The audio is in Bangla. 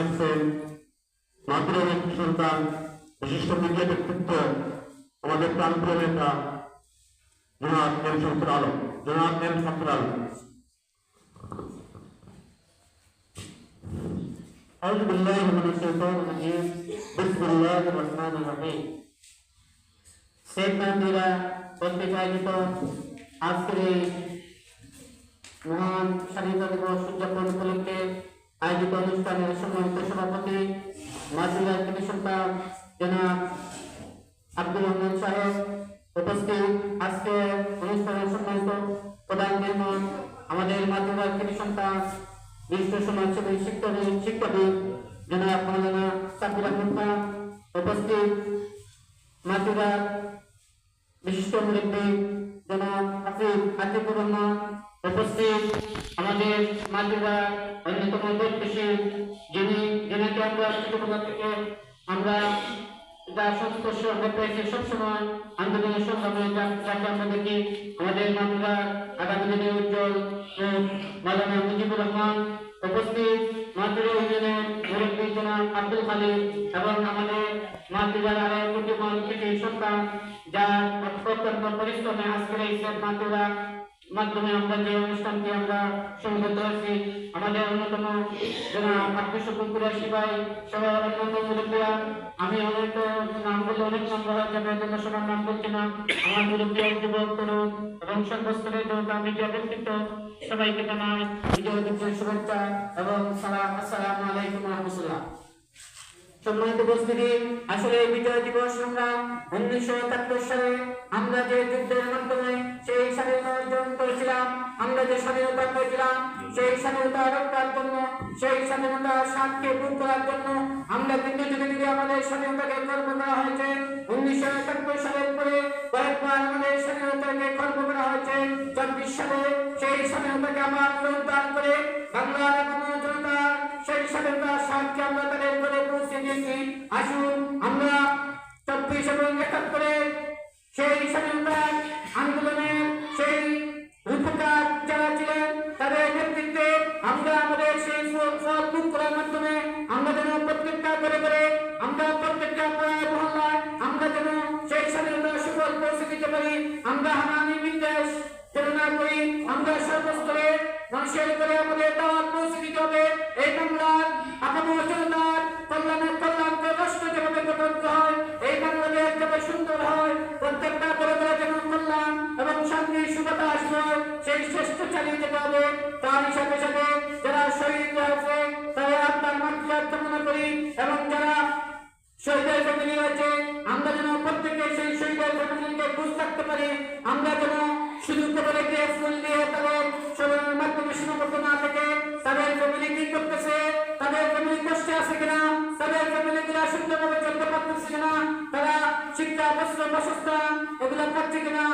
আসছেন মাতৃ একটি সন্তান বিশিষ্ট মিডিয়া ব্যক্তিত্ব আমাদের প্রাণপ্রিয় নেতা জনাব এম শমসুর আলম জনাব এম শমসুর আলম أعوذ بالله من الشيطان الرجيم بسم الله الرحمن الرحيم শেখ নান্দিরা কর্তৃক আয়োজিত আজকের এই মহান স্বাধীনতা দিবস উদযাপন উপলক্ষে আয়োজিত অনুষ্ঠানের সম্মানিত সভাপতি কৃষি সন্তান জনাব আব্দুর রহমান সাহেব উপস্থিত। আজকে অনুষ্ঠানের সম্মানিত প্রধান মেহমান আমাদের কৃষি সন্তান বিশিষ্ট সমাজসেবী শিক্ষাবিদ শিক্ষাবিদ জনাব মৌলানা সাকির আহমদ খান উপস্থিত। মাতৃভার বিশিষ্ট মুরব্বী জনাব হাফিজ আতিকুর রহমান উপস্থিত আমাদের মাতৃভার অন্যতম ব্যক্তি যিনি যিনাকে আমরা ছোটবেলা থেকে আমরা যার সংস্পর্শ হয়েছে সবসময় আন্দোলনের সংগ্রামে, যা- যাকে আমরা দেখি আমাদের মাতৃভার আগামী দিনে উজ্জ্বল ও মালানা মুজিবুর রহমান উপস্থিত মাতৃভা ইউনিয়নের মুরব্বী জনাব আব্দুল খালিদ এবং আমাদের মাতৃভার আরও বুদ্ধিমান কৃষি সন্তান, যার অত্যন্ত পরিশ্রমে আজকের এই মাতৃভা মাধ্যমে আমরা যে অনুষ্ঠানটি আমরা সংগত হয়েছি, আমাদের অন্যতম শুকুর কুরাশি ভাই সহ অন্যান্য আমি অনেক নাম অনেক বলা যাবে এজন্য সবার নাম বলছি না। আমার মুরব্বী যুবক তরুণ এবং সর্বস্তরের জনতা মিডিয়া ব্যক্তিত্ব। সবাইকে জানাই শুভেচ্ছা এবং সালাম, আসসালামু আলাইকুম রহমতুল্লাহ। সম্মানিত উপস্থিতি, আসলে বিজয় দিবস আমরা উনিশশো একাত্তর সালে আমরা যে যুদ্ধের মাধ্যমে সেই স্বাধীনতা অর্জন করেছিলাম, আমরা যে স্বাধীনতা পেয়েছিলাম, সেই স্বাধীনতা রক্ষার জন্য, সেই স্বাধীনতার স্বাদকে ভোগ করার জন্য আমরা কিন্তু যুগে যুগে আমাদের স্বাধীনতাকে খর্ব করা হয়েছে। উনিশশো একাত্তর সালের পরে কয়েকবার আমাদের স্বাধীনতাকে খর্ব করা হয়েছে। চব্বিশ সালে সেই স্বাধীনতাকে আবার পুনরুদ্ধার করে বাংলার জনতা সেই স্বাধীনতার স্বাদকে আমরা তাদের পৌঁছে আসুন, আমরা চব্বিশ এবং একাত্তরে সেই স্বাধীনতা আন্দোলনের সেই রূপকার যারা ছিলেন, তাদের নেতৃত্বে আমরা আমাদের সেই করার মাধ্যমে আমরা যেন প্রত্যেকটা করে করে আমরা প্রত্যেকটা পাড়ায় মহল্লায় আমরা যেন সেই স্বাধীনতা সুফল পৌঁছে দিতে পারি। আমরা হানানি বিদ্বেষ না করি, আমরা সর্বস্তরে মানুষের করে আমাদের দাওয়াত পৌঁছে দিতে হবে। এই শান্তি সুখতা আসবে, সেই শ্রেষ্ঠ চালিয়ে যেতে হবে। তার সাথে সাথে যারা শহীদ হয়েছে, তাদের আত্মার মাত্রার কামনা করি এবং যারা শহীদের ফ্যামিলি রয়েছে, আমরা যেন প্রত্যেকে সেই শহীদের ফ্যামিলিকে বুঝ থাকতে পারি। আমরা যেন শুধু কবরে গিয়ে ফুল দিয়ে তাদের স্মরণের মাধ্যমে সীমাবদ্ধ না থেকে তাদের ফ্যামিলি কি করতেছে, তাদের ফ্যামিলি কষ্টে আছে কিনা, তাদের ফ্যামিলি গুলা সুন্দরভাবে চলতে পারতেছে কিনা, তারা শিক্ষা, বস্ত্র, বাসস্থান, এগুলো পাচ্ছে কিনা